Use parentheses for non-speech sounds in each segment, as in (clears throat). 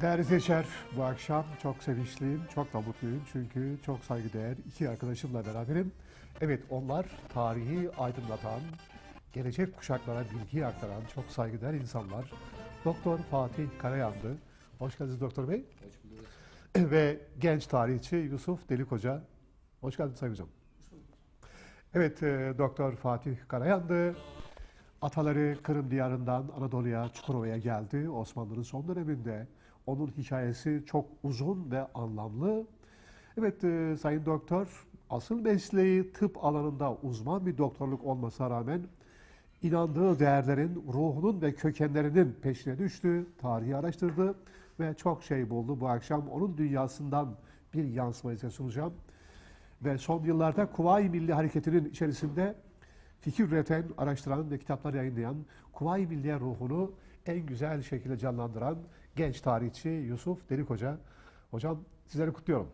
Değerli Seçer, bu akşam çok sevinçliyim, çok da mutluyum çünkü çok saygıdeğer iki arkadaşımla beraberim. Evet, onlar tarihi aydınlatan, gelecek kuşaklara bilgi aktaran çok saygıdeğer insanlar. Doktor Fatih Karayandı. Hoş geldiniz Doktor Bey. Hoş bulduk. (clears throat) Ve genç tarihçi Yusuf Delikoca. Hoş geldiniz Sayın Hocam. Evet, e, Doktor Fatih Karayandı. Ataları Kırım diyarından Anadolu'ya, Çukurova'ya geldi Osmanlı'nın son döneminde. Onun hikayesi çok uzun ve anlamlı. Evet e, Sayın Doktor, asıl mesleği tıp alanında uzman bir doktorluk olmasına rağmen inandığı değerlerin, ruhunun ve kökenlerinin peşine düştü, tarihi araştırdı ve çok şey buldu. Bu akşam onun dünyasından bir yansımayı size sunacağım. Ve son yıllarda Kuvayi Milli Hareketi'nin içerisinde fikir üreten, araştıran ve kitaplar yayınlayan, Kuvayi Milliye ruhunu en güzel şekilde canlandıran genç tarihçi Yusuf Delik Hoca. Hocam sizleri kutluyorum.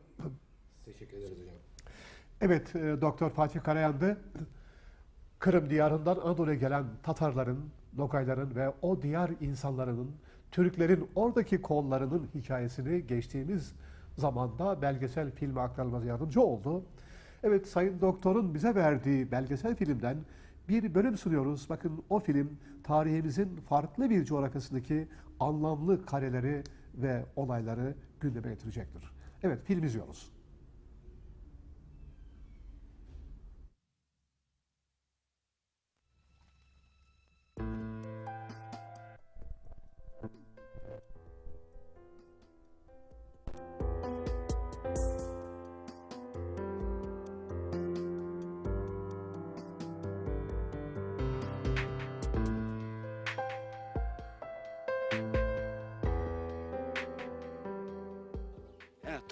Teşekkür ederiz hocam. Evet, e, Doktor Fatih Karayandı, Kırım diyarından Anadolu'ya gelen Tatarların, Nogayların ve o diyar insanların, Türklerin oradaki kollarının hikayesini geçtiğimiz zamanda belgesel filme aktarılması yardımcı oldu. Evet, Sayın Doktor'un bize verdiği belgesel filmden bir bölüm sunuyoruz. Bakın o film tarihimizin farklı bir coğrafyasındaki anlamlı kareleri ve olayları gündeme getirecektir. Evet, film izliyoruz.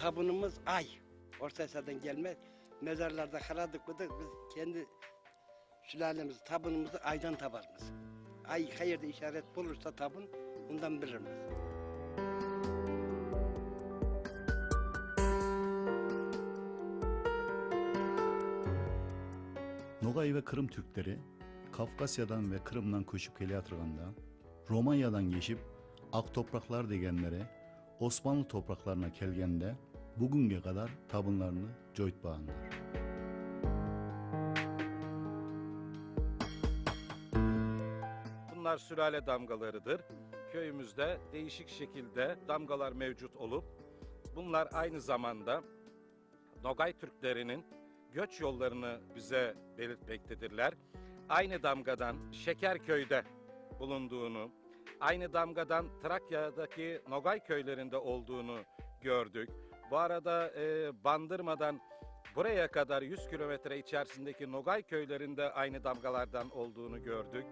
He, tabunumuz ay. Orta Asya'dan gelme. Mezarlarda karadık mıdır biz kendi sülalemiz, tabunumuzu aydan tabarız. Ay hayırda işaret bulursa tabun bundan biliriz. Nogay ve Kırım Türkleri Kafkasya'dan ve Kırım'dan koşup Keliatırgan'da, Romanya'dan geçip Ak topraklar degenlere Osmanlı topraklarına kelgende bugünkü kadar tabunlarını joyt bağınlar. Bunlar sülale damgalarıdır. Köyümüzde değişik şekilde damgalar mevcut olup bunlar aynı zamanda Nogay Türklerinin göç yollarını bize belirtmektedirler. Aynı damgadan Şekerköy'de bulunduğunu, aynı damgadan Trakya'daki Nogay köylerinde olduğunu gördük. Bu arada e, Bandırma'dan buraya kadar 100 kilometre içerisindeki Nogay köylerinde aynı damgalardan olduğunu gördük.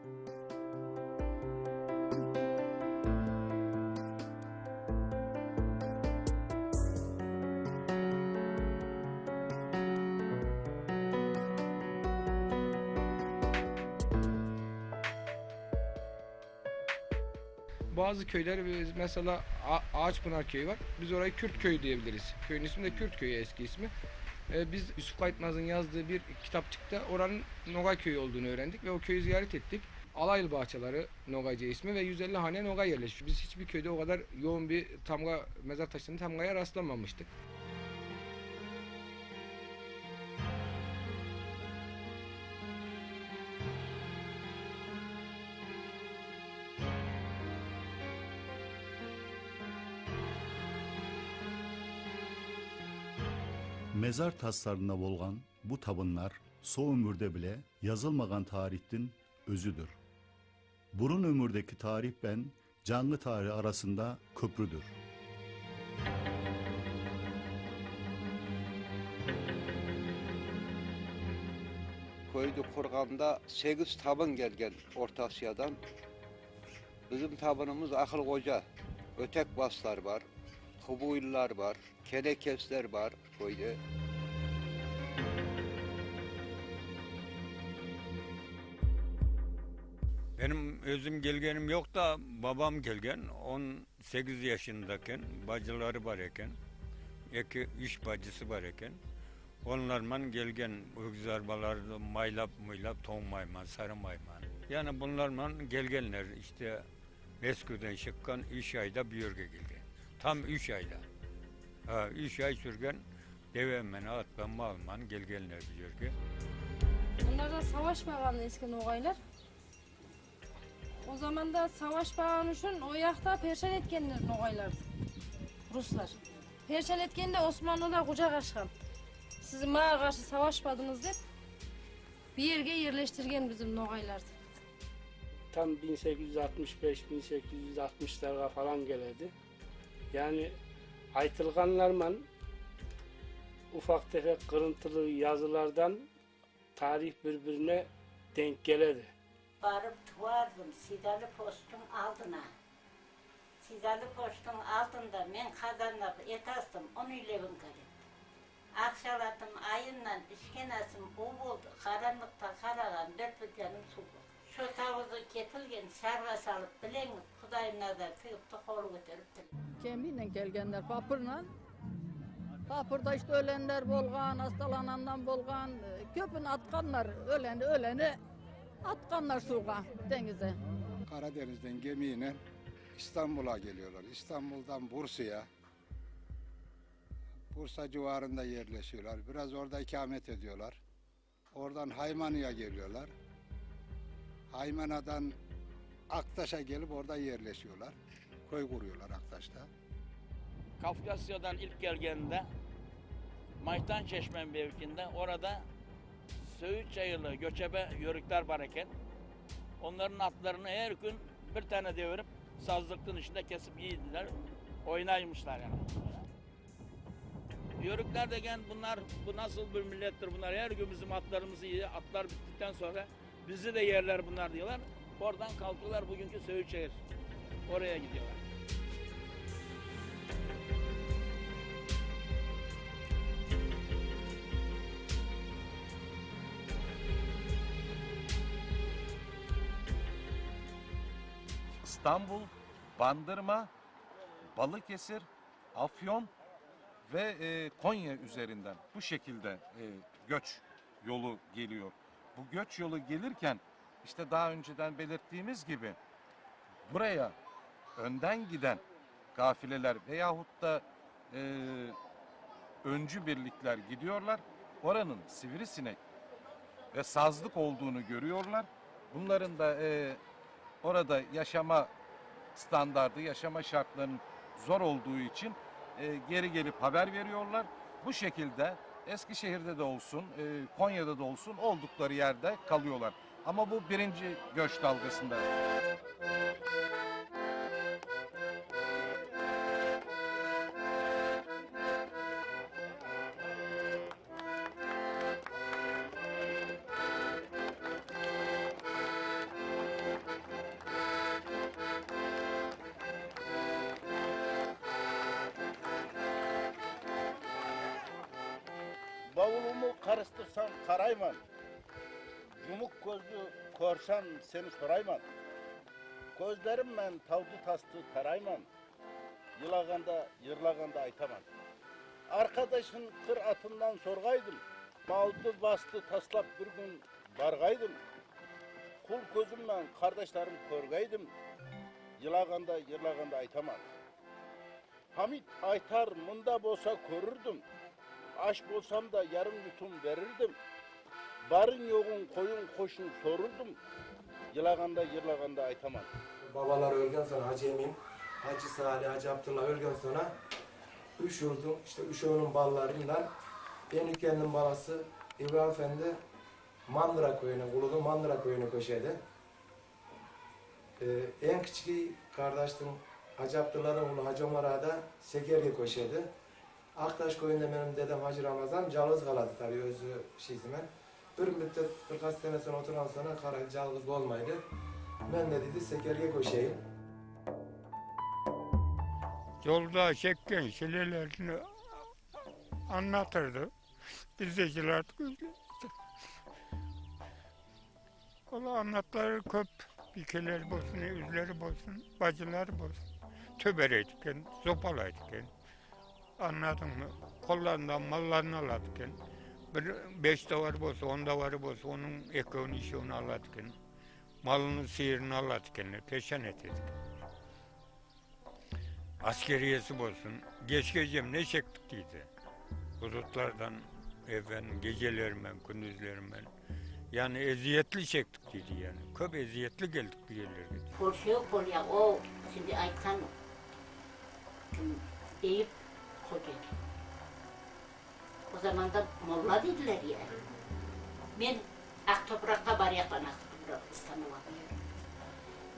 Bazı köyler mesela Ağaçpınar köyü var. Biz orayı Kürt köyü diyebiliriz. Köyün ismi de Kürt köyü eski ismi. Ee, biz Yusuf Kayıtmaz'ın yazdığı bir kitapçıkta oranın Nogay köyü olduğunu öğrendik ve o köyü ziyaret ettik. Alaylı Bahçeleri Nogayca ismi ve 150 hane Nogay yerleşmiş. Biz hiçbir köyde o kadar yoğun bir tamga, mezar taşının tamgaya rastlamamıştık. Mezar taslarında bolgan bu tabunlar so ömürde bile yazılmagan tarihin özüdür. Burun ömürdeki tarih ben canlı tarih arasında köprüdür. Köyde kurganda 8 tabın gelgen Orta Asya'dan. Bizim tabınımız akıl koca. Ötek baslar var, Hubuylular var, Kenekesler var. Köyde. Benim özüm gelgenim yok da babam gelgen 18 yaşındayken bacıları var iken iki üç bacısı var iken onlarman gelgen öküz arbalar maylap muylap ton mayman sarı mayman. Yani bunlarman gelgenler işte Eskiden çıkan üç ayda bir yörge gelgen Tam üç ayda. Ha, üç ay sürgen devemen, atman, malman gelgenler biliyor ki. Bunlar da savaşmagan eski nogaylar. O zaman da savaşmagan üçün o yakta perşan etkenler nogaylardı. Ruslar. Perşan etkende Osmanlı'da kucak açkan. Siz mağa karşı savaşmadınız deyip bir yerge yerleştirgen bizim nogaylardı. tam 1865-1860'lara falan geledi. Yani aytılganlarman ufak tefek kırıntılı yazılardan tarih birbirine denk geledi. Barıp tuvardım Sidalı postun altına. Sidalı postun altında men kazanla et astım, onu ile bin karım. Akşalatım ayından işkenasım u oldu. Karanlıkta karagan dört canım su buldu. Şu tavuzu ketilgen şarga salıp bilen Kudayım nazar kıyıp da kolu götürüp bilen. Gemiyle gelgenler vapurla. Vapurda işte ölenler bolgan, hastalanandan bolgan, köpün atkanlar, öleni öleni atkanlar suğa, denize. Karadeniz'den gemiyle İstanbul'a geliyorlar. İstanbul'dan Bursa'ya. Bursa civarında yerleşiyorlar. Biraz orada ikamet ediyorlar. Oradan Haymanı'ya geliyorlar. Haymana'dan Aktaş'a gelip orada yerleşiyorlar. Köy kuruyorlar Aktaş'ta. Kafkasya'dan ilk geldiğinde Maytan Çeşmen mevkinde orada Söğüt Çayırlı göçebe yörükler varken onların atlarını her gün bir tane devirip sazlıktın içinde kesip yiydiler. Oynaymışlar yani. Yörükler degen bunlar bu nasıl bir millettir bunlar her gün bizim atlarımızı yiyor. Atlar bittikten sonra bizi de yerler bunlar diyorlar. Oradan kalkıyorlar bugünkü Söğüt Çayır. Oraya gidiyorlar. İstanbul, Bandırma, Balıkesir, Afyon ve e, Konya üzerinden bu şekilde e, göç yolu geliyor. Bu göç yolu gelirken işte daha önceden belirttiğimiz gibi buraya önden giden kafileler veyahut da e, öncü birlikler gidiyorlar. Oranın sivrisinek ve sazlık olduğunu görüyorlar. Bunların da e, orada yaşama standardı, yaşama şartlarının zor olduğu için e, geri gelip haber veriyorlar. Bu şekilde Eskişehir'de de olsun, e, Konya'da da olsun oldukları yerde kalıyorlar. Ama bu birinci göç dalgasında. бауырымды қарыстырсаң қараймын жұмық көзді көрсем сені сұраймын көздеріммен тауды тасты қараймын жылағанда ерлағанда айтамын арқадашын қыр атымдан сорғайдым малды басты таслап бір күн барғайдым құл көзіммен қардаштарым көргайдым жылағанда ерлағанда айтамын хамит айтар мұнда болса көрірдім körürdüm. Aş bolsam da yarım yutum verirdim. Barın yoğun koyun koşun sorurdum. Yılaganda yırlaganda aytamam. Babalar öldükten sonra Hacı Emin, Hacı Salih, Hacı Abdullah öldükten sonra üç yurdum, işte üç oğlun ballarından en ülkenin balası İbrahim Efendi Mandıra köyüne, Kulu'da Mandıra köyüne köşeydi. Ee, en küçük kardeşim Hacı Abdullah'ın oğlu Hacı Ömer da Sekerge köşeydi. Aktaş köyünde benim dedem Hacı Ramazan calız kaladı tabii özü şeysimen. Bir müddet birkaç sene sonra oturan sonra kara calız olmaydı. Ben de dedi Sekerge köşeyim. Yolda çekken çilelerini anlatırdı. Bizdekiler Ola anlatları köp. Bikeler bolsun, üzleri bolsun, bacılar bolsun. Töbereydiken, zopalaydiken. Anladın mı? Kollarından mallarını alardıken. Bir beş davarı bolsa, on davarı bolsa onun ekmeğini işi onu alardıken. Malını, sihirini alardıken, peşen ettik. askeriyesi olsun. Geç gecem ne çektik dedi. Hudutlardan efendim gecelermen, gündüzlermen. Yani eziyetli çektik dedi yani. Çok eziyetli geldik bir yerlere. Polşiyor polya o şimdi Aykan kim, Hoca. O zaman da molla dediler yani. Ben Aktoprak'a var yapan Aktoprak İstanbul'a.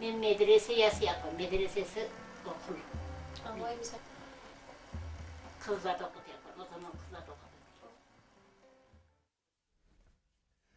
Ben medrese yası yapan, medresesi okul. Kızlar da okut yapan, o zaman kızlar da okut.